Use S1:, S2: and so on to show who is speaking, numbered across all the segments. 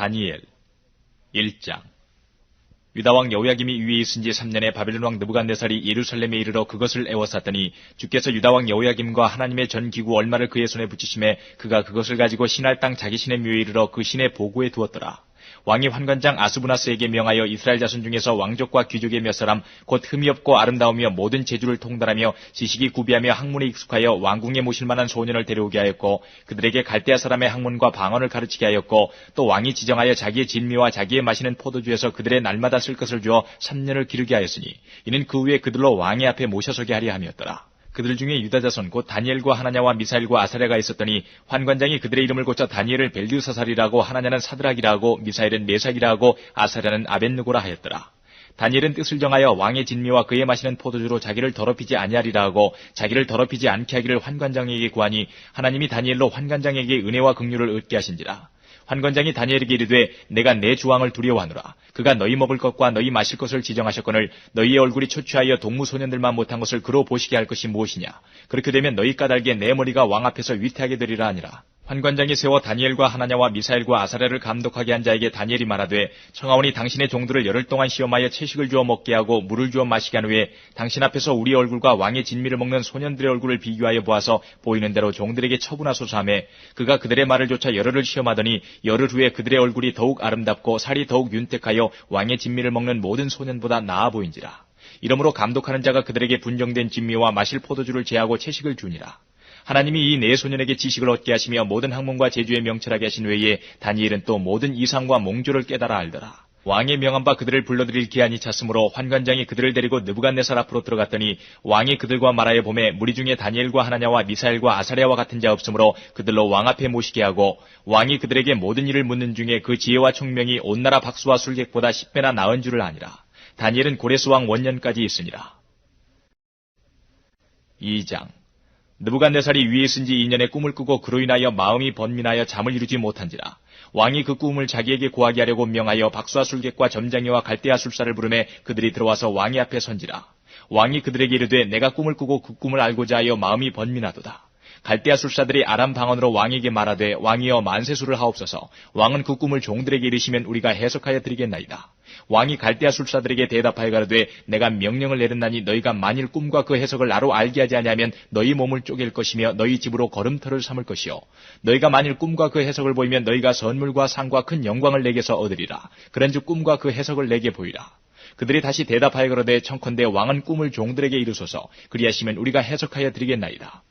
S1: 다니엘 1장 유다왕 여호야김이 위에 있은 지 3년에 바벨론 왕 느부갓네살이 예루살렘에 이르러 그것을 애워쌌더니 주께서 유다왕 여호야김과 하나님의 전 기구 얼마를 그의 손에 붙이심에 그가 그것을 가지고 신할 땅 자기 신의 묘에 이르러 그 신의 보고에 두었더라. 왕이 환관장 아스부나스에게 명하여 이스라엘 자손 중에서 왕족과 귀족의 몇 사람 곧 흠이 없고 아름다우며 모든 재주를 통달하며 지식이 구비하며 학문에 익숙하여 왕궁에 모실 만한 소년을 데려오게 하였고 그들에게 갈대아 사람의 학문과 방언을 가르치게 하였고 또 왕이 지정하여 자기의 진미와 자기의 마시는 포도주에서 그들의 날마다 쓸 것을 주어 3년을 기르게 하였으니 이는 그 후에 그들로 왕의 앞에 모셔서게 하려 함이었더라. 그들 중에 유다 자손 곧 다니엘과 하나냐와 미사일과 아사랴가 있었더니 환관장이 그들의 이름을 고쳐 다니엘을 벨드사살이라고 하나냐는 사드락이라 고 미사일은 메삭이라 고 아사랴는 아벤누고라 하였더라. 다니엘은 뜻을 정하여 왕의 진미와 그의 마시는 포도주로 자기를 더럽히지 아니하리라 하고 자기를 더럽히지 않게 하기를 환관장에게 구하니 하나님이 다니엘로 환관장에게 은혜와 긍휼을 얻게 하신지라. 환관장이 다니엘에게 이르되 내가 내 주왕을 두려워하노라. 그가 너희 먹을 것과 너희 마실 것을 지정하셨거늘 너희의 얼굴이 초췌하여 동무 소년들만 못한 것을 그로 보시게 할 것이 무엇이냐. 그렇게 되면 너희 까닭에 내 머리가 왕 앞에서 위태하게 되리라 하니라. 환관장이 세워 다니엘과 하나냐와 미사일과 아사랴를 감독하게 한 자에게 다니엘이 말하되 청하오니 당신의 종들을 열흘 동안 시험하여 채식을 주어 먹게 하고 물을 주어 마시게 한 후에 당신 앞에서 우리 얼굴과 왕의 진미를 먹는 소년들의 얼굴을 비교하여 보아서 보이는 대로 종들에게 처분하소서 하매 그가 그들의 말을 조차 열흘을 시험하더니 열흘 후에 그들의 얼굴이 더욱 아름답고 살이 더욱 윤택하여 왕의 진미를 먹는 모든 소년보다 나아 보인지라. 이러므로 감독하는 자가 그들에게 분정된 진미와 마실 포도주를 제하고 채식을 주니라. 하나님이 이 네 소년에게 지식을 얻게 하시며 모든 학문과 제주에 명철하게 하신 외에 다니엘은 또 모든 이상과 몽조를 깨달아 알더라. 왕의 명한 바 그들을 불러들일 기한이 찼으므로 환관장이 그들을 데리고 느부갓네살 앞으로 들어갔더니 왕이 그들과 말하여 봄에 무리 중에 다니엘과 하나냐와 미사엘과 아사랴와 같은 자 없으므로 그들로 왕 앞에 모시게 하고 왕이 그들에게 모든 일을 묻는 중에 그 지혜와 총명이 온 나라 박수와 술객보다 10배나 나은 줄을 아니라 다니엘은 고레스 왕 원년까지 있으니라. 2장 느부갓네살이 위에 있은 지 2년의 꿈을 꾸고 그로 인하여 마음이 번민하여 잠을 이루지 못한지라. 왕이 그 꿈을 자기에게 고하게 하려고 명하여 박수와 술객과 점장이와 갈대아 술사를 부르매 그들이 들어와서 왕의 앞에 선지라. 왕이 그들에게 이르되 내가 꿈을 꾸고 그 꿈을 알고자 하여 마음이 번민하도다. 갈대아 술사들이 아람 방언으로 왕에게 말하되 왕이여 만세수를 하옵소서. 왕은 그 꿈을 종들에게 이르시면 우리가 해석하여 드리겠나이다. 왕이 갈대아 술사들에게 대답하여 가로되 내가 명령을 내렸나니 너희가 만일 꿈과 그 해석을 나로 알게 하지 아니하면 너희 몸을 쪼갤 것이며 너희 집으로 걸음터를 삼을 것이요 너희가 만일 꿈과 그 해석을 보이면 너희가 선물과 상과 큰 영광을 내게서 얻으리라. 그런즉 꿈과 그 해석을 내게 보이라. 그들이 다시 대답하여 그러되 청컨대 왕은 꿈을 종들에게 이르소서 그리하시면 우리가 해석하여 드리겠나이다.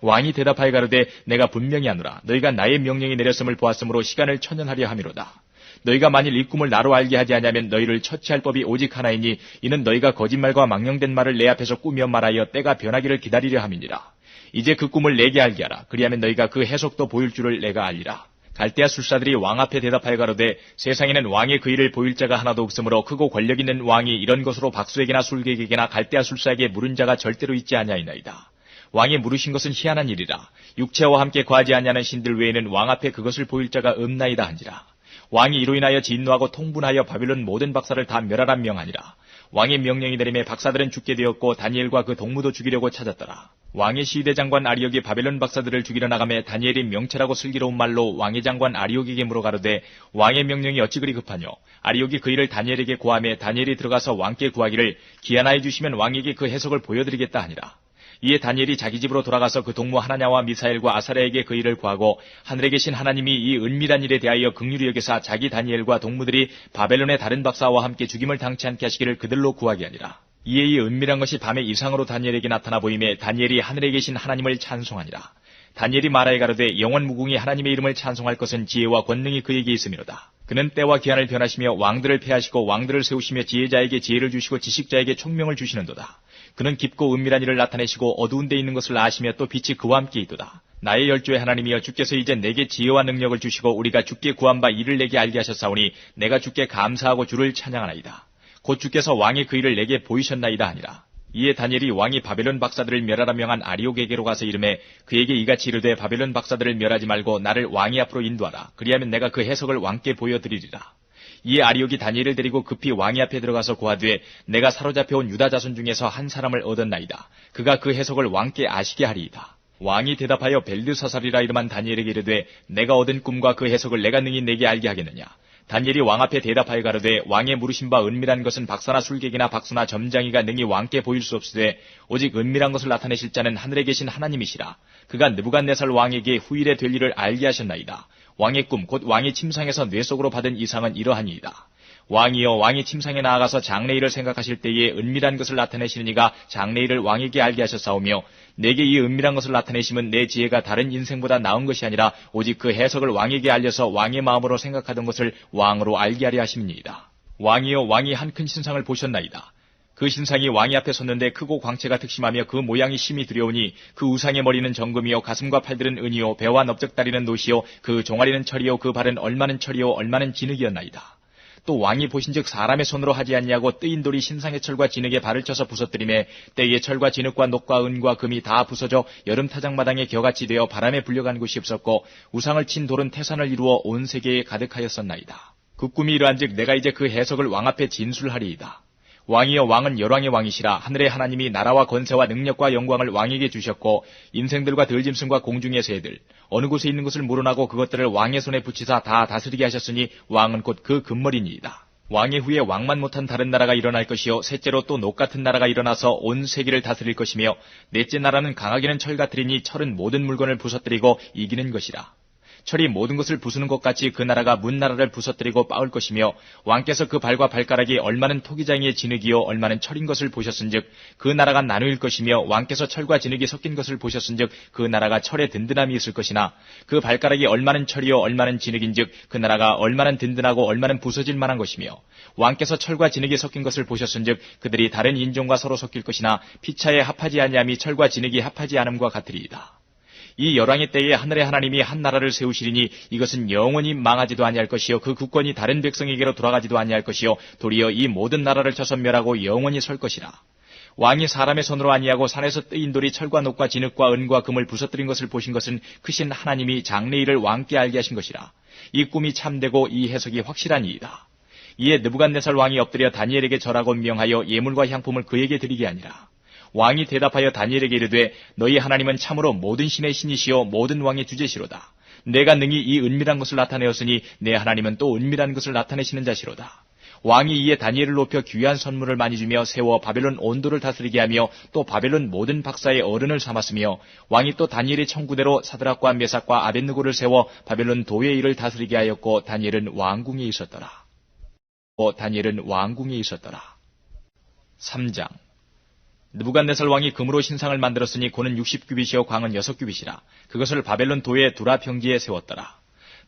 S1: 왕이 대답하여 가로되 내가 분명히 하노라 너희가 나의 명령이 내렸음을 보았으므로 시간을 천연하려 함이로다. 너희가 만일 이 꿈을 나로 알게 하지 아니하면 너희를 처치할 법이 오직 하나이니 이는 너희가 거짓말과 망령된 말을 내 앞에서 꾸며 말하여 때가 변하기를 기다리려 함이니라. 이제 그 꿈을 내게 알게 하라. 그리하면 너희가 그 해석도 보일 줄을 내가 알리라. 갈대아 술사들이 왕 앞에 대답하여 가로되 세상에는 왕의 그 일을 보일 자가 하나도 없으므로 크고 권력 있는 왕이 이런 것으로 박수에게나 술객에게나 갈대아 술사에게 물은 자가 절대로 있지 아니하이나이다. 왕이 물으신 것은 희한한 일이라. 육체와 함께 과하지 아니하는 신들 외에는 왕 앞에 그것을 보일 자가 없나이다 한지라. 왕이 이로 인하여 진노하고 통분하여 바빌론 모든 박사를 다 멸하란 명하니라. 왕의 명령이 내림에 박사들은 죽게 되었고 다니엘과 그 동무도 죽이려고 찾았더라. 왕의 시대 장관 아리옥이 바벨론 박사들을 죽이러 나가매 다니엘이 명철하고 슬기로운 말로 왕의 장관 아리옥에게 물어가로되 왕의 명령이 어찌 그리 급하뇨? 아리옥이 그 일을 다니엘에게 고함에 다니엘이 들어가서 왕께 구하기를 기한하여 주시면 왕에게 그 해석을 보여드리겠다 하니라. 이에 다니엘이 자기 집으로 돌아가서 그 동무 하나냐와 미사엘과 아사랴에게 그 일을 구하고 하늘에 계신 하나님이 이 은밀한 일에 대하여 극률히 여기사 자기 다니엘과 동무들이 바벨론의 다른 박사와 함께 죽임을 당치 않게 하시기를 그들로 구하게 하니라. 이에 이 은밀한 것이 밤에 이상으로 다니엘에게 나타나 보임에 다니엘이 하늘에 계신 하나님을 찬송하니라. 다니엘이 말하여 가로되 영원 무궁이 하나님의 이름을 찬송할 것은 지혜와 권능이 그에게 있음이로다. 그는 때와 기한을 변하시며 왕들을 패하시고 왕들을 세우시며 지혜자에게 지혜를 주시고 지식자에게 총명을 주시는도다. 그는 깊고 은밀한 일을 나타내시고 어두운 데 있는 것을 아시며 또 빛이 그와 함께 있도다. 나의 열조의 하나님이여 주께서 이제 내게 지혜와 능력을 주시고 우리가 주께 구한 바 이를 내게 알게 하셨사오니 내가 주께 감사하고 주를 찬양하나이다. 곧 주께서 왕의 그 일을 내게 보이셨나이다 하니라. 이에 다니엘이 왕이 바벨론 박사들을 멸하라 명한 아리옥에게로 가서 이름에 그에게 이같이 이르되 바벨론 박사들을 멸하지 말고 나를 왕의 앞으로 인도하라. 그리하면 내가 그 해석을 왕께 보여드리리라. 이에 아리옥이 다니엘을 데리고 급히 왕의 앞에 들어가서 고하되 내가 사로잡혀온 유다 자손 중에서 한 사람을 얻었나이다. 그가 그 해석을 왕께 아시게 하리이다. 왕이 대답하여 벨드사살이라 이름한 다니엘에게 이르되 내가 얻은 꿈과 그 해석을 내가 능히 내게 알게 하겠느냐. 다니엘이 왕 앞에 대답하여 가로되 왕의 물으신 바 은밀한 것은 박사나 술객이나 박수나 점장이가 능히 왕께 보일 수 없으되 오직 은밀한 것을 나타내실 자는 하늘에 계신 하나님이시라. 그가 느부갓네살 왕에게 후일에 될 일을 알게 하셨나이다. 왕의 꿈 곧 왕이 침상에서 뇌 속으로 받은 이상은 이러하니이다. 왕이여 왕이 침상에 나아가서 장래일을 생각하실 때에 은밀한 것을 나타내시는 이가 장래일을 왕에게 알게 하셨사오며 내게 이 은밀한 것을 나타내심은 내 지혜가 다른 인생보다 나은 것이 아니라 오직 그 해석을 왕에게 알려서 왕의 마음으로 생각하던 것을 왕으로 알게 하려 하심이니이다. 왕이여 왕이 한 큰 신상을 보셨나이다. 그 신상이 왕이 앞에 섰는데 크고 광채가 특심하며 그 모양이 심히 두려우니 그 우상의 머리는 정금이요 가슴과 팔들은 은이요 배와 넓적다리는 노시요 그 종아리는 철이요 그 발은 얼마는 철이요 얼마는 진흙이었나이다. 또 왕이 보신즉 사람의 손으로 하지 않냐고 뜨인 돌이 신상의 철과 진흙에 발을 쳐서 부서뜨리매 때에 철과 진흙과 녹과 은과 금이 다 부서져 여름 타작마당에 겨같이 되어 바람에 불려간 곳이 없었고 우상을 친 돌은 태산을 이루어 온 세계에 가득하였었나이다. 그 꿈이 이러한즉 내가 이제 그 해석을 왕 앞에 진술하리이다. 왕이여 왕은 열왕의 왕이시라 하늘의 하나님이 나라와 건세와 능력과 영광을 왕에게 주셨고 인생들과 들짐승과 공중의 새들 어느 곳에 있는 것을 물어나고 그것들을 왕의 손에 붙이사 다 다스리게 하셨으니 왕은 곧 그 금머리니이다. 왕의 후에 왕만 못한 다른 나라가 일어날 것이요 셋째로 또 녹 같은 나라가 일어나서 온 세계를 다스릴 것이며 넷째 나라는 강하기는 철 같으리니 철은 모든 물건을 부서뜨리고 이기는 것이라. 철이 모든 것을 부수는 것 같이 그 나라가 문 나라를 부서뜨리고 빠울 것이며 왕께서 그 발과 발가락이 얼마는 토기장이의 진흙이요 얼마는 철인 것을 보셨은즉 그 나라가 나누일 것이며 왕께서 철과 진흙이 섞인 것을 보셨은즉 그 나라가 철의 든든함이 있을 것이나 그 발가락이 얼마는 철이요 얼마는 진흙인즉 그 나라가 얼마는 든든하고 얼마는 부서질 만한 것이며 왕께서 철과 진흙이 섞인 것을 보셨은즉 그들이 다른 인종과 서로 섞일 것이나 피차에 합하지 아니함이 철과 진흙이 합하지 않음과 같으리이다. 이 열왕의 때에 하늘의 하나님이 한 나라를 세우시리니 이것은 영원히 망하지도 아니할 것이요 그 국권이 다른 백성에게로 돌아가지도 아니할 것이요 도리어 이 모든 나라를 쳐서 멸하고 영원히 설 것이라. 왕이 사람의 손으로 아니하고 산에서 뜨인 돌이 철과 녹과 진흙과 은과 금을 부서뜨린 것을 보신 것은 크신 하나님이 장래일을 왕께 알게 하신 것이라. 이 꿈이 참되고 이 해석이 확실하니이다. 이에 느부갓네살 왕이 엎드려 다니엘에게 절하고 명하여 예물과 향품을 그에게 드리게 하니라. 왕이 대답하여 다니엘에게 이르되 너희 하나님은 참으로 모든 신의 신이시요 모든 왕의 주제시로다. 내가 능히 이 은밀한 것을 나타내었으니 내 하나님은 또 은밀한 것을 나타내시는 자시로다. 왕이 이에 다니엘을 높여 귀한 선물을 많이 주며 세워 바벨론 온도를 다스리게 하며 또 바벨론 모든 박사의 어른을 삼았으며 왕이 또 다니엘의 청구대로 사드락과 메삭과 아벤느고를 세워 바벨론 도의 일을 다스리게 하였고 다니엘은 왕궁에 있었더라. 또 다니엘은 왕궁에 있었더라. 3장 느부갓네살 왕이 금으로 신상을 만들었으니 고는 60규빗이요 광은 6규빗이라 그것을 바벨론 도의 두라 평지에 세웠더라.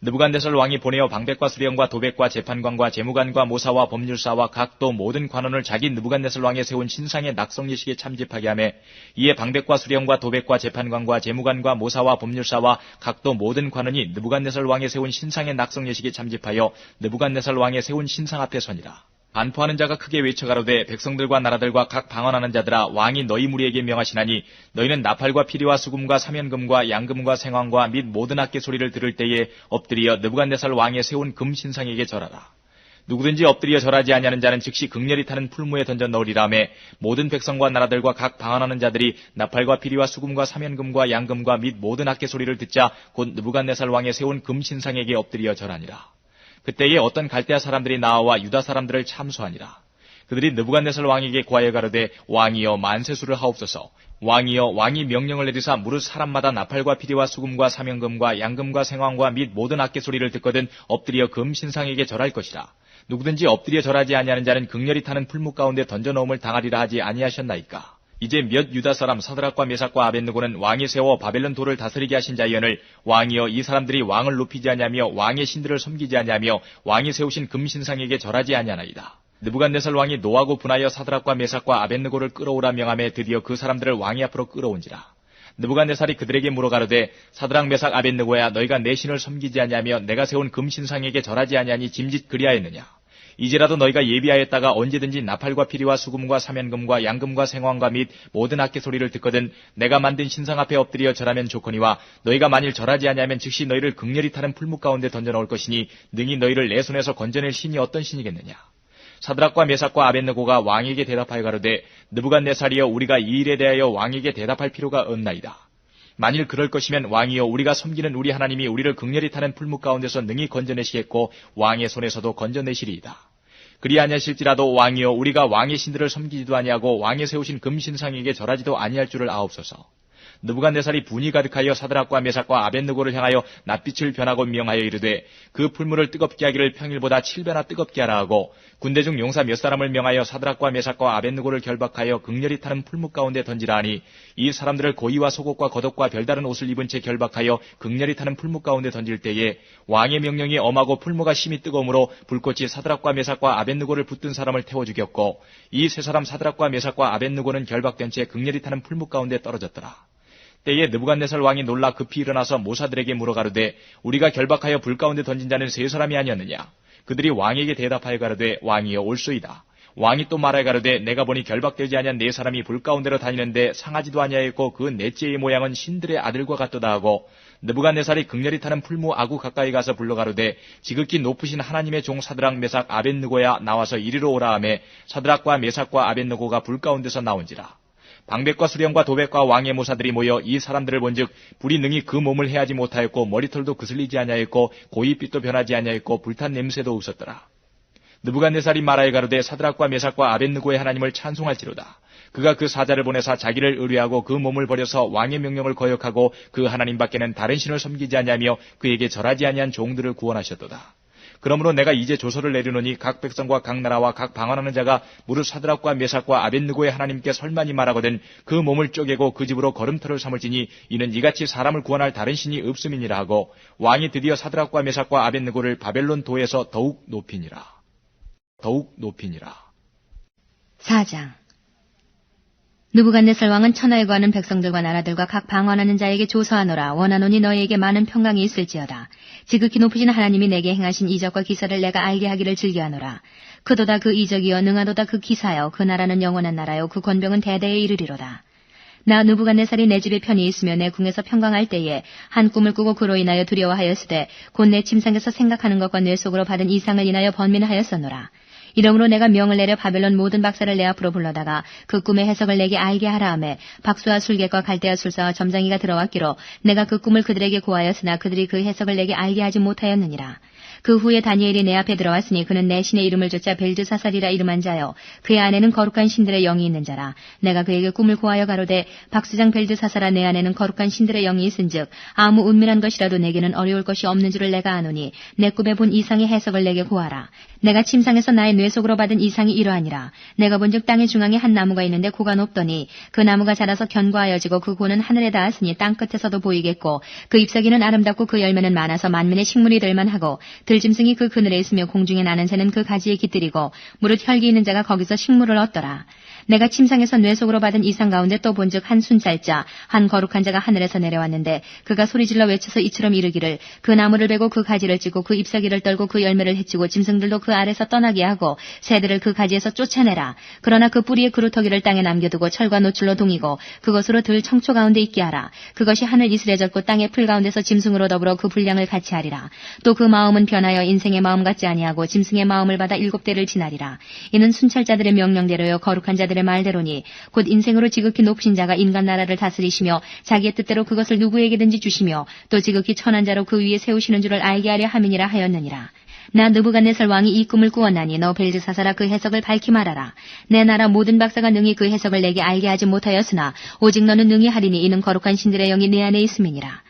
S1: 느부갓네살 왕이 보내어 방백과 수령과 도백과 재판관과 재무관과 모사와 법률사와 각도 모든 관원을 자기 느부갓네살 왕에 세운 신상의 낙성 예식에 참집하게 하며 이에 방백과 수령과 도백과 재판관과 재무관과 모사와 법률사와 각도 모든 관원이 느부갓네살 왕에 세운 신상의 낙성 예식에 참집하여 느부갓네살 왕에 세운 신상 앞에 서니라. 반포하는 자가 크게 외쳐가로되 백성들과 나라들과 각 방언하는 자들아 왕이 너희 무리에게 명하시나니 너희는 나팔과 피리와 수금과 사면금과 양금과 생황과 및 모든 악기 소리를 들을 때에 엎드려 느부갓네살 왕의 세운 금 신상에게 절하라. 누구든지 엎드려 절하지 아니하는 자는 즉시 극렬히 타는 풀무에 던져 넣으리라매 모든 백성과 나라들과 각 방언하는 자들이 나팔과 피리와 수금과 사면금과 양금과 및 모든 악기 소리를 듣자 곧 느부갓네살 왕의 세운 금 신상에게 엎드려 절하니라. 그때에 어떤 갈대아 사람들이 나와 유다 사람들을 참수하니라. 그들이 느부갓네살 왕에게 구하여 가로되 왕이여 만세수를 하옵소서. 왕이여 왕이 명령을 내리사 무릇 사람마다 나팔과 피리와 수금과 사명금과 양금과 생황과 및 모든 악기 소리를 듣거든 엎드려 금 신상에게 절할 것이라. 누구든지 엎드려 절하지 아니하는 자는 극렬히 타는 풀무 가운데 던져놓음을 당하리라 하지 아니하셨나이까. 이제 몇 유다 사람 사드락과 메삭과 아벤느고는 왕이 세워 바벨론 도를 다스리게 하신 자이언을 왕이여 이 사람들이 왕을 높이지 아니하며 왕의 신들을 섬기지 아니하며 왕이 세우신 금신상에게 절하지 아니하나이다. 느부갓네살 왕이 노하고 분하여 사드락과 메삭과 아벤느고를 끌어오라 명함에 드디어 그 사람들을 왕이 앞으로 끌어온지라. 느부갓네살이 그들에게 물어가로되 사드락 메삭 아벤느고야 너희가 내 신을 섬기지 아니하며 내가 세운 금신상에게 절하지 아니하니 짐짓 그리하였느냐. 이제라도 너희가 예비하였다가 언제든지 나팔과 피리와 수금과 사면금과 양금과 생황과 및 모든 악기 소리를 듣거든 내가 만든 신상 앞에 엎드려 절하면 좋거니와 너희가 만일 절하지 아니하면 즉시 너희를 극렬히 타는 풀무 가운데 던져 넣을 것이니 능히 너희를 내 손에서 건져낼 신이 어떤 신이겠느냐 사드락과 메삭과 아벤느고가 왕에게 대답하여 가로되 느부갓네살이여 우리가 이 일에 대하여 왕에게 대답할 필요가 없나이다 만일 그럴 것이면 왕이여 우리가 섬기는 우리 하나님이 우리를 극렬히 타는 풀무 가운데서 능히 건져내시겠고 왕의 손에서도 건져내시리이다. 그리하냐실지라도 왕이여 우리가 왕의 신들을 섬기지도 아니하고 왕의 세우신 금신상에게 절하지도 아니할 줄을 아옵소서. 느부갓네살이 분이 가득하여 사드락과 메삭과 아벤느고를 향하여 낯빛을 변하고 명하여 이르되 그 풀물을 뜨겁게 하기를 평일보다 7배나 뜨겁게 하라 하고 군대 중 용사 몇 사람을 명하여 사드락과 메삭과 아벤느고를 결박하여 극렬히 타는 풀무 가운데 던지라 하니 이 사람들을 고이와 속옷과 겉옷과 별다른 옷을 입은 채 결박하여 극렬히 타는 풀무 가운데 던질 때에 왕의 명령이 엄하고 풀무가 심히 뜨거우므로 불꽃이 사드락과 메삭과 아벤느고를 붙든 사람을 태워 죽였고 이 세 사람 사드락과 메삭과 아벤느고는 결박된 채 극렬히 타는 풀무 가운데 떨어졌더라. 때에 느부갓네살 왕이 놀라 급히 일어나서 모사들에게 물어가르되 우리가 결박하여 불 가운데 던진 자는 세 사람이 아니었느냐? 그들이 왕에게 대답하여 가르되 왕이여 올소이다. 왕이 또 말하여 가르되 내가 보니 결박되지 아니한 네 사람이 불 가운데로 다니는데 상하지도 아니하였고 그 넷째의 모양은 신들의 아들과 같도다 하고 느부갓네살이 극렬히 타는 풀무 아구 가까이 가서 불러가르되 지극히 높으신 하나님의 종 사드락 메삭 아벤느고야 나와서 이리로 오라 하매 사드락과 메삭과 아벤느고가 불 가운데서 나온지라 방백과 수령과 도백과 왕의 모사들이 모여 이 사람들을 본즉 불이 능히 그 몸을 해하지 못하였고 머리털도 그슬리지 아니하였고 고이빛도 변하지 아니하였고 불탄 냄새도 없었더라. 느부갓네살이 말하여 가로되 사드락과 메삭과 아벤느고의 하나님을 찬송할지로다. 그가 그 사자를 보내사 자기를 의뢰하고 그 몸을 버려서 왕의 명령을 거역하고 그 하나님 밖에는 다른 신을 섬기지 아니하며 그에게 절하지 아니한 종들을 구원하셨도다. 그러므로 내가 이제 조서를 내리노니 각 백성과 각 나라와 각 방언하는 자가 무릇 사드락과 메삭과 아벤느고의 하나님께 설만이 말하거든 그 몸을 쪼개고 그 집으로 걸음터를 삼을지니 이는 이같이 사람을 구원할 다른 신이 없음이니라 하고 왕이 드디어 사드락과 메삭과 아벤느고를 바벨론 도에서 더욱 높이니라. 더욱 높이니라.
S2: 4장 누부갓네살 왕은 천하에 거하는 백성들과 나라들과 각 방언하는 자에게 조서하노라. 원하노니 너희에게 많은 평강이 있을지어다. 지극히 높으신 하나님이 내게 행하신 이적과 기사를 내가 알게 하기를 즐겨하노라. 그도다 그 이적이여 능하도다 그 기사여. 그 나라는 영원한 나라요. 그 권병은 대대에 이르리로다. 나 누부갓네살이 내 집에 편히 있으며 내 궁에서 평강할 때에 한 꿈을 꾸고 그로 인하여 두려워하였으되 곧 내 침상에서 생각하는 것과 뇌 속으로 받은 이상을 인하여 번민하였었노라 이러므로 내가 명을 내려 바벨론 모든 박사를 내 앞으로 불러다가 그 꿈의 해석을 내게 알게 하라 하매 박수와 술객과 갈대와 술사와 점장이가 들어왔기로 내가 그 꿈을 그들에게 고하였으나 그들이 그 해석을 내게 알게 하지 못하였느니라. 그 후에 다니엘이 내 앞에 들어왔으니 그는 내 신의 이름을 쫓아 벨드사살이라 이름한 자요. 그의 안에는 거룩한 신들의 영이 있는 자라. 내가 그에게 꿈을 고하여 가로되 박수장 벨드사살아 내 안에는 거룩한 신들의 영이 있은즉 아무 은밀한 것이라도 내게는 어려울 것이 없는 줄을 내가 아노니 내 꿈에 본 이상의 해석을 내게 고하라 내가 침상에서 나의 뇌 속으로 받은 이상이 이러하니라 내가 본즉 땅의 중앙에 한 나무가 있는데 고가 높더니 그 나무가 자라서 견고하여지고 그 고는 하늘에 닿았으니 땅 끝에서도 보이겠고 그 잎사귀는 아름답고 그 열매는 많아서 만민의 식물이 될 만하고 들짐승이 그 그늘에 있으며 공중에 나는 새는 그 가지에 깃들이고 무릇 혈기 있는 자가 거기서 식물을 얻더라. 내가 침상에서 뇌 속으로 받은 이상 가운데 또 본즉 한 순살자 한 거룩한 자가 하늘에서 내려왔는데 그가 소리질러 외쳐서 이처럼 이르기를 그 나무를 베고 그 가지를 찌고 그 잎사귀를 떨고 그 열매를 해치고 짐승들도 그 아래서 떠나게 하고 새들을 그 가지에서 쫓아내라. 그러나 그 뿌리의 그루터기를 땅에 남겨두고 철과 노출로 동이고 그것으로 들 청초 가운데 있게 하라. 그것이 하늘 이슬에 젖고 땅의 풀 가운데서 짐승으로 더불어 그 분량을 같이 하리라. 또 그 마음은 변하여 인생의 마음 같지 아니하고 짐승의 마음을 받아 일곱 대를 지나리라. 이는 순찰자들의 명령대로요 거룩한 자들의 그들의 말대로니 곧 인생으로 지극히 높으신 자가 인간 나라를 다스리시며 자기의 뜻대로 그것을 누구에게든지 주시며 또 지극히 천한 자로 그 위에 세우시는 줄을 알게 하려 함이니라 하였느니라. 나 느부갓네살 왕이 이 꿈을 꾸었나니 너 벨즈사사라 그 해석을 밝히 말하라. 내 나라 모든 박사가 능히 그 해석을 내게 알게 하지 못하였으나 오직 너는 능히 하리니 이는 거룩한 신들의 영이 내 안에 있음이니라.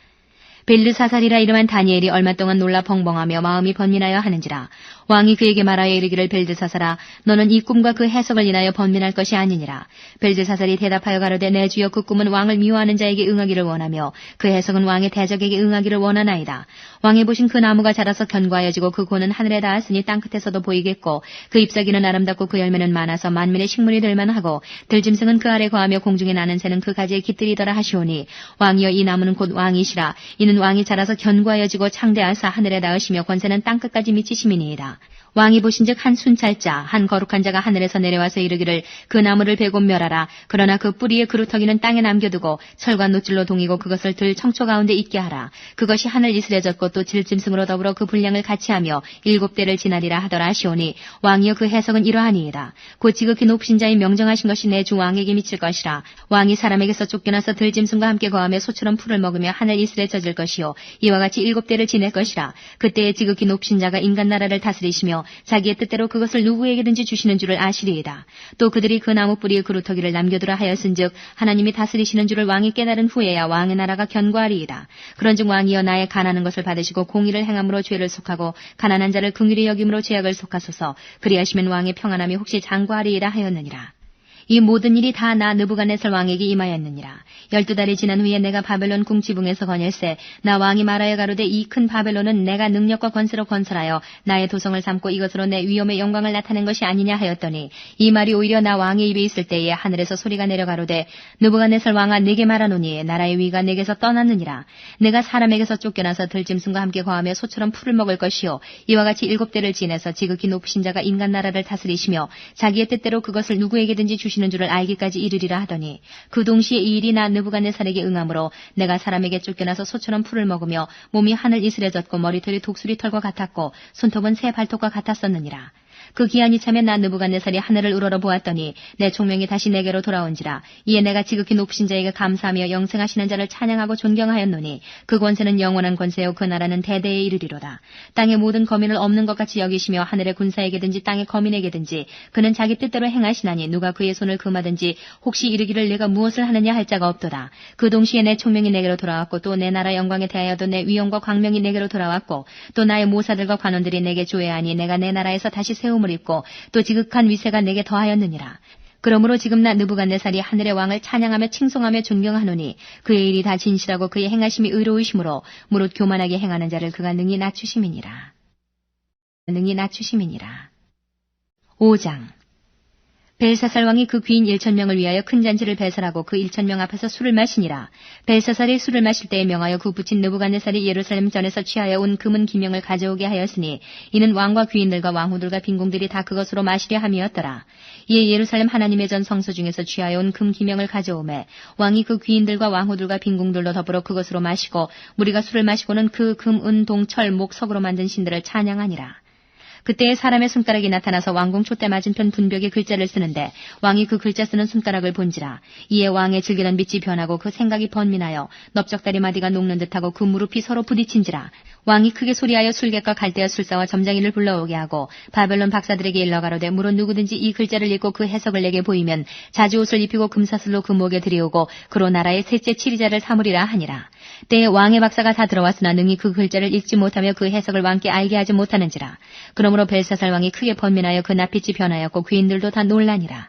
S2: 벨르사살이라 이름한 다니엘이 얼마 동안 놀라 벙벙하며 마음이 번민하여 하는지라 왕이 그에게 말하여 이르기를 벨드사살아 너는 이 꿈과 그 해석을 인하여 번민할 것이 아니니라. 벨드사살이 대답하여 가로되 내 주여 그 꿈은 왕을 미워하는 자에게 응하기를 원하며 그 해석은 왕의 대적에게 응하기를 원하나이다. 왕이 보신 그 나무가 자라서 견고하여지고 그 고는 하늘에 닿았으니 땅 끝에서도 보이겠고 그 잎사귀는 아름답고 그 열매는 많아서 만민의 식물이 될만하고 들짐승은 그 아래 거하며 공중에 나는 새는 그 가지에 깃들이더라 하시오니 왕이여 이 나무는 곧 왕이시라 이는 왕이 자라서 견고하여지고 창대하사 하늘에 닿으시며 권세는 땅 끝까지 미치심이니이다. 왕이 보신즉 한 순찰자 한 거룩한 자가 하늘에서 내려와서 이르기를 그 나무를 베고 멸하라. 그러나 그 뿌리의 그루터기는 땅에 남겨두고 철과 노줄로 동이고 그것을 들 청초 가운데 있게 하라. 그것이 하늘 이슬해졌고 또 질짐승으로 더불어 그 분량을 같이 하며 일곱 대를 지나리라 하더라 하시오니 왕이여 그 해석은 이러하니이다. 곧 지극히 높으신 자의 명정하신 것이 내주 왕에게 미칠 것이라. 왕이 사람에게서 쫓겨나서 들짐승과 함께 거하며 소처럼 풀을 먹으며 하늘 이슬에 젖을 것이요. 이와 같이 일곱 대를 지낼 것이라. 그때에 지극히 높으신 자가 인간 나라를 다스리시며 자기의 뜻대로 그것을 누구에게든지 주시는 줄을 아시리이다. 또 그들이 그 나무 뿌리의 그루터기를 남겨두라 하였은즉 하나님이 다스리시는 줄을 왕이 깨달은 후에야 왕의 나라가 견고하리이다. 그런즉 왕이여 나의 가난한 것을 받으시고 공의를 행함으로 죄를 속하고 가난한 자를 긍휼히 여김으로 죄악을 속하소서 그리하시면 왕의 평안함이 혹시 장구하리이다 하였느니라. 이 모든 일이 다 나 느부갓네살 왕에게 임하였느니라. 열두 달이 지난 후에 내가 바벨론 궁지붕에서 거닐세 나 왕이 말하여 가로되 이 큰 바벨론은 내가 능력과 권세로 건설하여 나의 도성을 삼고 이것으로 내 위엄의 영광을 나타낸 것이 아니냐 하였더니 이 말이 오히려 나 왕의 입에 있을 때에 하늘에서 소리가 내려가로되 느부갓네살 왕아 내게 말하노니 나라의 위가 내게서 떠났느니라. 내가 사람에게서 쫓겨나서 들짐승과 함께 거하며 소처럼 풀을 먹을 것이요 이와 같이 일곱 대를 지내서 지극히 높으신 자가 인간 나라를 다스리시며 자기의 뜻대로 그것을 누구에게든지 주시 는 줄을 알기까지 이르리라 하더니 그 동시에 이 일이 나 느부갓네살에게 응함으로 내가 사람에게 쫓겨나서 소처럼 풀을 먹으며 몸이 하늘 이슬해졌고 머리털이 독수리 털과 같았고 손톱은 새 발톱과 같았었느니라. 그 기한이 차면 나 느부갓네살이 하늘을 우러러 보았더니 내 총명이 다시 내게로 돌아온지라 이에 내가 지극히 높으신 자에게 감사하며 영생하시는 자를 찬양하고 존경하였노니 그 권세는 영원한 권세요. 그 나라는 대대에 이르리로다. 땅의 모든 거민을 없는 것 같이 여기시며 하늘의 군사에게든지 땅의 거민에게든지 그는 자기 뜻대로 행하시나니 누가 그의 손을 금하든지 혹시 이르기를 내가 무엇을 하느냐 할 자가 없도다. 그 동시에 내 총명이 내게로 돌아왔고 또 내 나라 영광에 대하여도 내 위엄과 광명이 내게로 돌아왔고 또 나의 모사들과 관원들이 내게 조회하니 내가 내 나라에서 다시 세움 세 움을 입고 또 지극한 위세가 내게 더하였느니라. 그러므로 지금 나 느부갓네살이 하늘의 왕을 찬양하며 칭송하며 존경하노니 그의 일이 다 진실하고 그의 행하심이 의로우심으로 무릇 교만하게 행하는 자를 그가 능히 낮추심이니라. 능히 낮추심이니라. 5장 벨사살 왕이 그 귀인 1천명을 위하여 큰 잔치를 배설하고 그 1천명 앞에서 술을 마시니라. 벨사살이 술을 마실 때에 명하여 그 붙인 느부갓네살이 예루살렘 전에서 취하여 온 금은 기명을 가져오게 하였으니 이는 왕과 귀인들과 왕후들과 빈궁들이 다 그것으로 마시려 함이었더라. 이에 예루살렘 하나님의 전 성소 중에서 취하여 온 금 기명을 가져오매 왕이 그 귀인들과 왕후들과 빈궁들로 더불어 그것으로 마시고 무리가 술을 마시고는 그 금, 은, 동, 철, 목, 석으로 만든 신들을 찬양하니라. 그때에 사람의 손가락이 나타나서 왕궁 촛대 맞은편 분벽에 글자를 쓰는데 왕이 그 글자 쓰는 손가락을 본지라 이에 왕의 즐기던 빛이 변하고 그 생각이 번민하여 넓적다리 마디가 녹는 듯하고 그 무릎이 서로 부딪힌지라 왕이 크게 소리하여 술객과 갈대와 술사와 점장이를 불러오게 하고 바벨론 박사들에게 일러 가로되 물론 누구든지 이 글자를 읽고 그 해석을 내게 보이면 자주 옷을 입히고 금사슬로 그 목에 들이오고 그로 나라의 셋째 치리자를 삼으리라 하니라. 때에 왕의 박사가 다 들어왔으나 능히 그 글자를 읽지 못하며 그 해석을 왕께 알게 하지 못하는지라. 그러므로 벨사살 왕이 크게 번민하여 그 낯빛이 변하였고 귀인들도 다 놀라니라.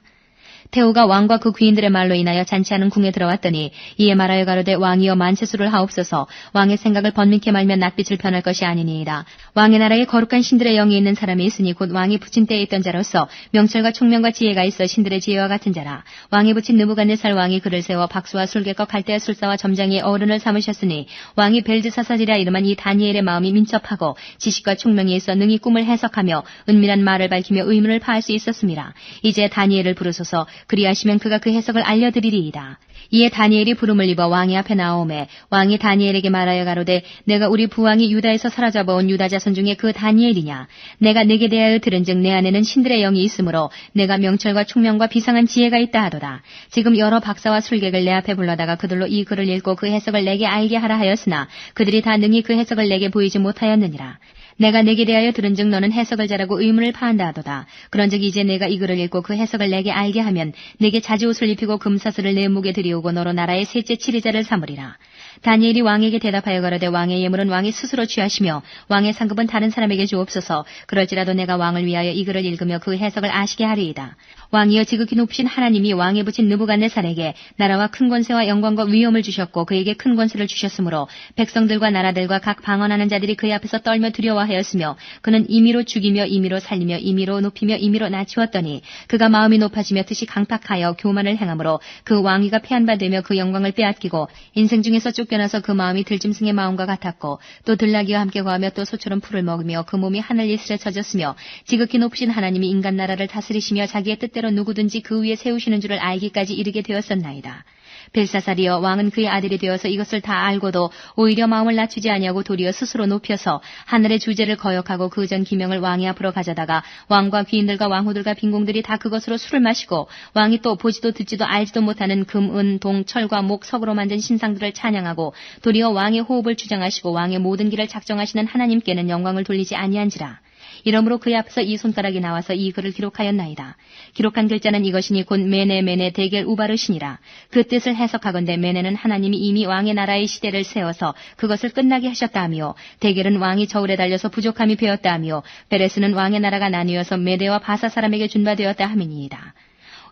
S2: 태우가 왕과 그 귀인들의 말로 인하여 잔치하는 궁에 들어왔더니 이에 말하여 가로되 왕이여 만체수를 하옵소서 왕의 생각을 번민케 말면 낯빛을 변할 것이 아니니이다. 왕의 나라에 거룩한 신들의 영이 있는 사람이 있으니 곧 왕이 붙인 때에 있던 자로서 명철과 총명과 지혜가 있어 신들의 지혜와 같은 자라. 왕이 붙인 느부갓네살 왕이 그를 세워 박수와 술객과 갈대와 술사와 점장이 어른을 삼으셨으니 왕이 벨드사사지라 이름한 이 다니엘의 마음이 민첩하고 지식과 총명이 있어 능히 꿈을 해석하며 은밀한 말을 밝히며 의문을 파할 수 있었습니다. 이제 다니엘을 부르소서 그리하시면 그가 그 해석을 알려드리리이다. 이에 다니엘이 부름을 입어 왕의 앞에 나오매 왕이 다니엘에게 말하여 가로되 내가 우리 부왕이 유다에서 사로잡아온 유다 자손 중에 그 다니엘이냐? 내가 내게 대하여 들은즉 내 안에는 신들의 영이 있으므로 내가 명철과 총명과 비상한 지혜가 있다 하도다. 지금 여러 박사와 술객을 내 앞에 불러다가 그들로 이 글을 읽고 그 해석을 내게 알게 하라 하였으나 그들이 다 능히 그 해석을 내게 보이지 못하였느니라 내가 내게 대하여 들은즉 너는 해석을 잘하고 의문을 파한다 하도다. 그런즉 이제 내가 이 글을 읽고 그 해석을 내게 알게 하면 내게 자주 옷을 입히고 금사슬을 내 목에 들이오고 너로 나라의 셋째 치리자를 삼으리라. 다니엘이 왕에게 대답하여 가로되 왕의 예물은 왕이 스스로 취하시며 왕의 상급은 다른 사람에게 주옵소서. 그럴지라도 내가 왕을 위하여 이 글을 읽으며 그 해석을 아시게 하리이다. 왕이여 지극히 높으신 하나님이 왕에 붙인 느부갓네살에게 나라와 큰 권세와 영광과 위엄을 주셨고 그에게 큰 권세를 주셨으므로 백성들과 나라들과 각 방언하는 자들이 그의 앞에서 떨며 두려워하였으며 그는 임의로 죽이며 임의로 살리며 임의로 높이며 임의로 낮추었더니 그가 마음이 높아지며 뜻이 강팍하여 교만을 행함으로 그 왕위가 폐한바 되며 그 영광을 빼앗기고 인생 중에서 쫓 변해서 그 마음이 들짐승의 마음과 같았고 또 들나귀와 함께 거하며 또 소처럼 풀을 먹으며 그 몸이 하늘 이슬에 젖었으며 지극히 높으신 하나님이 인간 나라를 다스리시며 자기의 뜻대로 누구든지 그 위에 세우시는 줄을 알기까지 이르게 되었었나이다. 벨사살이여 왕은 그의 아들이 되어서 이것을 다 알고도 오히려 마음을 낮추지 아니하고 도리어 스스로 높여서 하늘의 주제를 거역하고 그 전 기명을 왕의 앞으로 가져다가 왕과 귀인들과 왕후들과 빈공들이 다 그것으로 술을 마시고 왕이 또 보지도 듣지도 알지도 못하는 금, 은, 동, 철과 목, 석으로 만든 신상들을 찬양하고 도리어 왕의 호흡을 주장하시고 왕의 모든 길을 작정하시는 하나님께는 영광을 돌리지 아니한지라. 이러므로 그의 앞에서 이 손가락이 나와서 이 글을 기록하였나이다. 기록한 글자는 이것이니 곧 메네 메네 대겔 우바르시니라. 그 뜻을 해석하건대 메네는 하나님이 이미 왕의 나라의 시대를 세워서 그것을 끝나게 하셨다 하며 대겔은 왕이 저울에 달려서 부족함이 되었다 하며 베레스는 왕의 나라가 나뉘어서 메대와 바사 사람에게 준바되었다 함이니이다.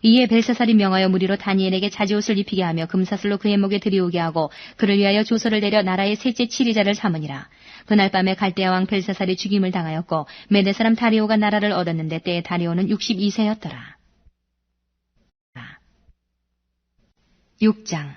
S2: 이에 벨사살이 명하여 무리로 다니엘에게 자지옷을 입히게 하며 금사슬로 그의 목에 들이오게 하고 그를 위하여 조서를 내려 나라의 셋째 치리자를 삼으니라. 그날 밤에 갈대아 왕 벨사살이 죽임을 당하였고 메대 사람 다리오가 나라를 얻었는데 때에 다리오는 62세였더라. 6장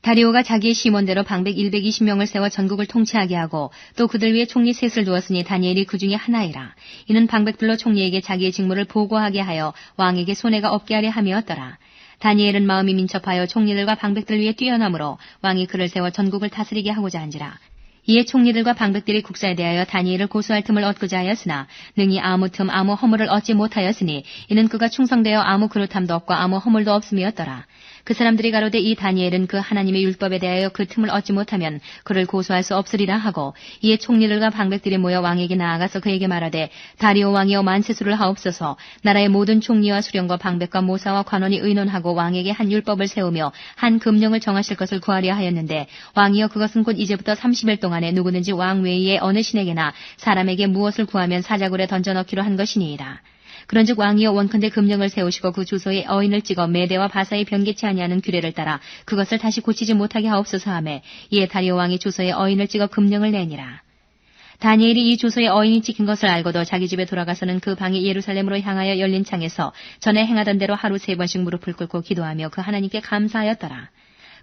S2: 다리오가 자기의 심원대로 방백 120명을 세워 전국을 통치하게 하고 또 그들 위해 총리 셋을 두었으니 다니엘이 그 중에 하나이라. 이는 방백들로 총리에게 자기의 직무를 보고하게 하여 왕에게 손해가 없게 하려 함이었더라. 다니엘은 마음이 민첩하여 총리들과 방백들 위에 뛰어나므로 왕이 그를 세워 전국을 다스리게 하고자 한지라. 이에 총리들과 방백들이 국사에 대하여 다니엘을 고소할 틈을 얻고자 하였으나 능히 아무 틈 아무 허물을 얻지 못하였으니 이는 그가 충성되어 아무 그릇함도 없고 아무 허물도 없음이었더라. 그 사람들이 가로되 이 다니엘은 그 하나님의 율법에 대하여 그 틈을 얻지 못하면 그를 고소할 수 없으리라 하고 이에 총리들과 방백들이 모여 왕에게 나아가서 그에게 말하되 다리오 왕이여 만세수를 하옵소서 나라의 모든 총리와 수령과 방백과 모사와 관원이 의논하고 왕에게 한 율법을 세우며 한 금령을 정하실 것을 구하려 하였는데 왕이여 그것은 곧 이제부터 30일 동안에 누구든지 왕 외에 어느 신에게나 사람에게 무엇을 구하면 사자굴에 던져넣기로 한 것이니이다. 그런즉 왕이여 원컨대 금령을 세우시고 그 주소에 어인을 찍어 메대와 바사의 변개치 아니하는 규례를 따라 그것을 다시 고치지 못하게 하옵소서 하매 이에 다리오 왕이 주소에 어인을 찍어 금령을 내니라. 다니엘이 이 주소에 어인이 찍힌 것을 알고도 자기 집에 돌아가서는 그 방이 예루살렘으로 향하여 열린 창에서 전에 행하던 대로 하루 세 번씩 무릎을 꿇고 기도하며 그 하나님께 감사하였더라.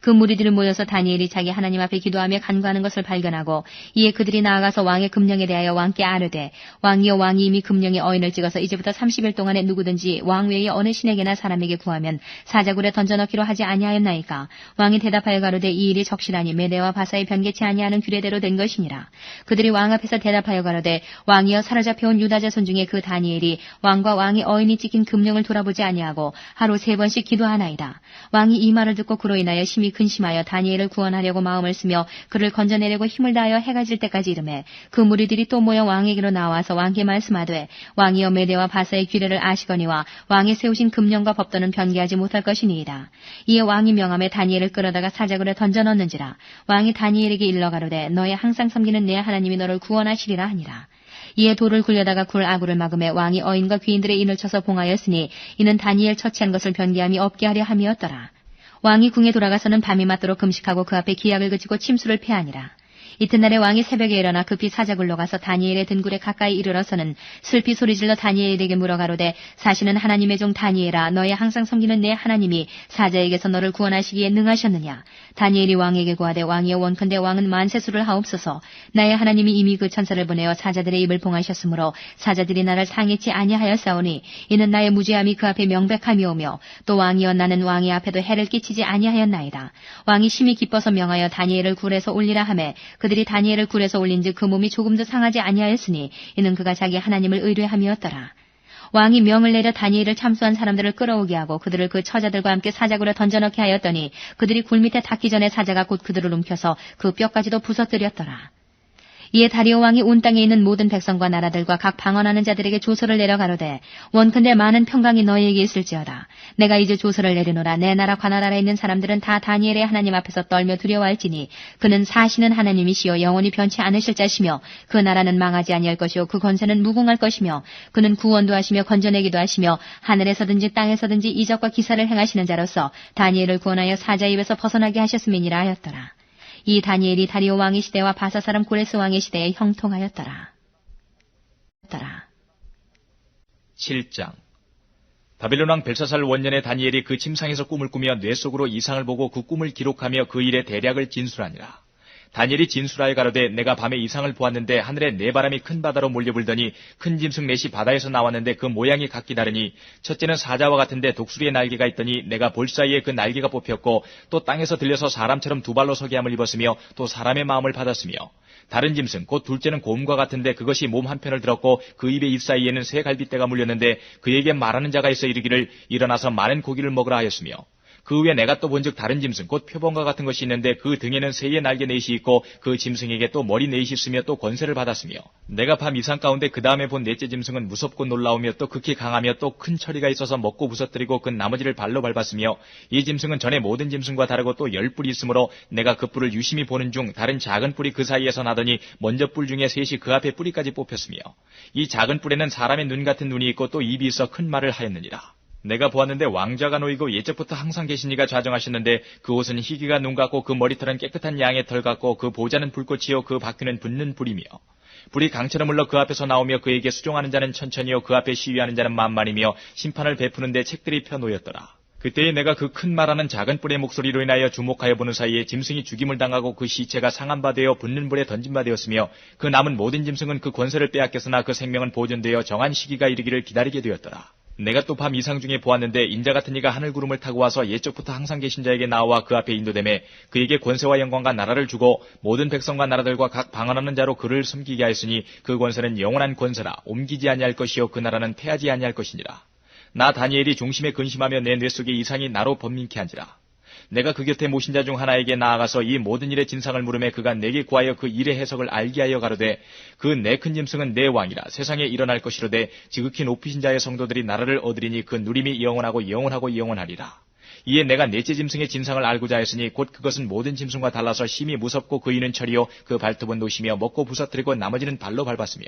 S2: 그 무리들은 모여서 다니엘이 자기 하나님 앞에 기도하며 간구하는 것을 발견하고 이에 그들이 나아가서 왕의 금령에 대하여 왕께 아뢰되 왕이여 왕이 이미 금령의 어인을 찍어서 이제부터 30일 동안에 누구든지 왕 외의 어느 신에게나 사람에게 구하면 사자굴에 던져넣기로 하지 아니하였나이까? 왕이 대답하여 가로되 이 일이 적실하니 메대와 바사의 변개치 아니하는 규례대로 된 것이니라. 그들이 왕 앞에서 대답하여 가로되 왕이여 사로잡혀온 유다 자손 중에 그 다니엘이 왕과 왕의 어인이 찍힌 금령을 돌아보지 아니하고 하루 세 번씩 기도하나이다. 왕이 이 말을 듣고 그로 인하여 심히 근심하여 다니엘을 구원하려고 마음을 쓰며 그를 건져내려고 힘을 다하여 해가 질 때까지 이름에 그 무리들이 또 모여 왕에게로 나와서 왕께 말씀하되 왕이여 메대와 바사의 규례를 아시거니와 왕의 세우신 금령과 법도는 변개하지 못할 것이니이다. 이에 왕이 명함에 다니엘을 끌어다가 사자굴에 던져 넣는지라 왕이 다니엘에게 일러 가로되 너의 항상 섬기는 내 하나님이 너를 구원하시리라 하니라. 이에 돌을 굴려다가 굴 아구를 막음에 왕이 어인과 귀인들의 인을 쳐서 봉하였으니 이는 다니엘 처치한 것을 변개함이 없게 하려 함이었더라. 왕이 궁에 돌아가서는 밤이 맞도록 금식하고 그 앞에 기약을 그치고 침수를 패하니라. 이튿날에 왕이 새벽에 일어나 급히 사자굴로 가서 다니엘의 등굴에 가까이 이르러서는 슬피 소리질러 다니엘에게 물어가로되 사실은 하나님의 종 다니엘아 너의 항상 섬기는 내 하나님이 사자에게서 너를 구원하시기에 능하셨느냐 다니엘이 왕에게 구하되 왕이여 원컨대 왕은 만세수를 하옵소서 나의 하나님이 이미 그 천사를 보내어 사자들의 입을 봉하셨으므로 사자들이 나를 상해치 아니하였사오니 이는 나의 무죄함이 그 앞에 명백함이오며 또 왕이여 나는 왕의 앞에도 해를 끼치지 아니하였나이다 왕이 심히 기뻐서 명하여 다니엘을 굴에서 올리라 하매 그들이 다니엘을 굴에서 올린즉 그 몸이 조금도 상하지 아니하였으니 이는 그가 자기 하나님을 의뢰함이었더라. 왕이 명을 내려 다니엘을 참수한 사람들을 끌어오게 하고 그들을 그 처자들과 함께 사자굴에 던져넣게 하였더니 그들이 굴 밑에 닿기 전에 사자가 곧 그들을 움켜서 그 뼈까지도 부서뜨렸더라. 이에 다리오 왕이 온 땅에 있는 모든 백성과 나라들과 각 방언하는 자들에게 조서를 내려 가로되 원컨대 많은 평강이 너희에게 있을지어다. 내가 이제 조서를 내리노라 내 나라 관나라에 있는 사람들은 다 다니엘의 하나님 앞에서 떨며 두려워할지니 그는 사시는 하나님이시요 영원히 변치 않으실 자시며 그 나라는 망하지 아니할 것이요 그 권세는 무궁할 것이며 그는 구원도 하시며 건져내기도 하시며 하늘에서든지 땅에서든지 이적과 기사를 행하시는 자로서 다니엘을 구원하여 사자 입에서 벗어나게 하셨음이니라 하였더라. 이 다니엘이 다리오 왕의 시대와 바사 사람 고레스 왕의 시대에 형통하였더라.
S1: 7장 바벨론 왕 벨사살 원년에 다니엘이 그 침상에서 꿈을 꾸며 뇌 속으로 이상을 보고 그 꿈을 기록하며 그 일의 대략을 진술하니라. 다니엘이 진술하여 가로되 내가 밤에 이상을 보았는데 하늘에 네 바람이 큰 바다로 몰려불더니 큰 짐승 넷이 바다에서 나왔는데 그 모양이 각기 다르니 첫째는 사자와 같은데 독수리의 날개가 있더니 내가 볼 사이에 그 날개가 뽑혔고 또 땅에서 들려서 사람처럼 두 발로 서게 함을 입었으며 또 사람의 마음을 받았으며. 다른 짐승 곧 둘째는 곰과 같은데 그것이 몸 한편을 들었고 그 입의 입 사이에는 새 갈빗대가 물렸는데 그에게 말하는 자가 있어 이르기를 일어나서 많은 고기를 먹으라 하였으며 그 후에 내가 또 본즉 다른 짐승 곧 표범과 같은 것이 있는데 그 등에는 새의 날개 넷이 있고 그 짐승에게 또 머리 넷이 있으며 또 권세를 받았으며 내가 밤 이상 가운데 그 다음에 본 넷째 짐승은 무섭고 놀라우며 또 극히 강하며 또 큰 처리가 있어서 먹고 부서뜨리고 그 나머지를 발로 밟았으며 이 짐승은 전에 모든 짐승과 다르고 또 열 뿔이 있으므로 내가 그 뿔을 유심히 보는 중 다른 작은 뿔이 그 사이에서 나더니 먼저 뿔 중에 셋이 그 앞에 뿌리까지 뽑혔으며 이 작은 뿔에는 사람의 눈 같은 눈이 있고 또 입이 있어 큰 말을 하였느니라. 내가 보았는데 왕자가 놓이고 예적부터 항상 계신 이가 좌정하셨는데 그 옷은 희귀가 눈 같고 그 머리털은 깨끗한 양의 털 같고 그 보자는 불꽃이요 그 바퀴는 붙는 불이며 불이 강처럼 흘러 그 앞에서 나오며 그에게 수종하는 자는 천천히요 그 앞에 시위하는 자는 만만이며 심판을 베푸는데 책들이 펴놓였더라. 그때에 내가 그 큰 말하는 작은 뿔의 목소리로 인하여 주목하여 보는 사이에 짐승이 죽임을 당하고 그 시체가 상한 바 되어 붙는 불에 던진 바 되었으며 그 남은 모든 짐승은 그 권세를 빼앗겼으나 그 생명은 보존되어 정한 시기가 이르기를 기다리게 되었더라. 내가 또 밤 이상 중에 보았는데 인자 같은 이가 하늘 구름을 타고 와서 옛적부터 항상 계신 자에게 나와 그 앞에 인도됨에 그에게 권세와 영광과 나라를 주고 모든 백성과 나라들과 각 방언하는 자로 그를 섬기게 하였으니 그 권세는 영원한 권세라 옮기지 아니할 것이요 그 나라는 패하지 아니할 것이니라. 나 다니엘이 중심에 근심하며 내 뇌 속에 이상이 나로 번민케 한지라. 내가 그 곁에 모신 자 중 하나에게 나아가서 이 모든 일의 진상을 물음에 그가 내게 구하여 그 일의 해석을 알게 하여 가로되 그 내 큰 짐승은 내 왕이라 세상에 일어날 것이로되 지극히 높으신 자의 성도들이 나라를 얻으리니 그 누림이 영원하고 영원하고 영원하리라. 이에 내가 넷째 짐승의 진상을 알고자 했으니 곧 그것은 모든 짐승과 달라서 심히 무섭고 그 이는 철이요 그 발톱은 노시며 먹고 부서뜨리고 나머지는 발로 밟았으며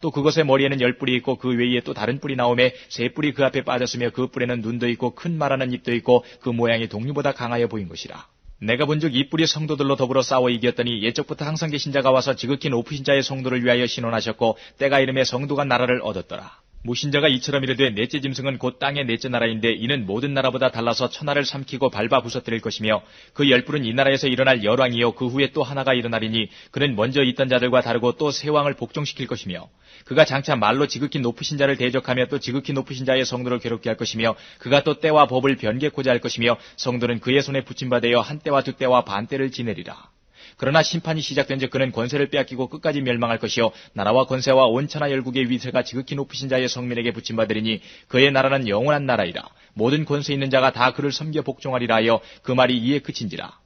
S1: 또 그것의 머리에는 열 뿔이 있고 그 외에 또 다른 뿔이 나오매 세 뿔이 그 앞에 빠졌으며 그 뿔에는 눈도 있고 큰 말하는 입도 있고 그 모양이 동류보다 강하여 보인 것이라. 내가 본즉 이 뿔이 성도들로 더불어 싸워 이겼더니 예적부터 항상 계신 자가 와서 지극히 높으신 자의 성도를 위하여 신원하셨고 때가 이름에 성도가 나라를 얻었더라. 무신자가 이처럼 이르되 넷째 짐승은 곧 땅의 넷째 나라인데 이는 모든 나라보다 달라서 천하를 삼키고 밟아 부서뜨릴 것이며 그 열뿔은 이 나라에서 일어날 열왕이요 그 후에 또 하나가 일어나리니 그는 먼저 있던 자들과 다르고 또 새 왕을 복종시킬 것이며 그가 장차 말로 지극히 높으신 자를 대적하며 또 지극히 높으신 자의 성도를 괴롭게 할 것이며 그가 또 때와 법을 변개코자 할 것이며 성도는 그의 손에 붙임받아여 한 때와 두 때와 반 때를 지내리라. 그러나 심판이 시작된 즉 그는 권세를 빼앗기고 끝까지 멸망할 것이요. 나라와 권세와 온천하 열국의 위세가 지극히 높으신 자의 성민에게 붙임 받으리니 그의 나라는 영원한 나라이라. 모든 권세 있는 자가 다 그를 섬겨 복종하리라 하여 그 말이 이에 그친지라.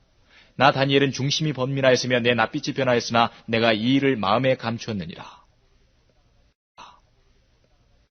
S1: 나 다니엘은 중심이 번민하였으며 내 낯빛이 변하였으나 내가 이 일을 마음에 감추었느니라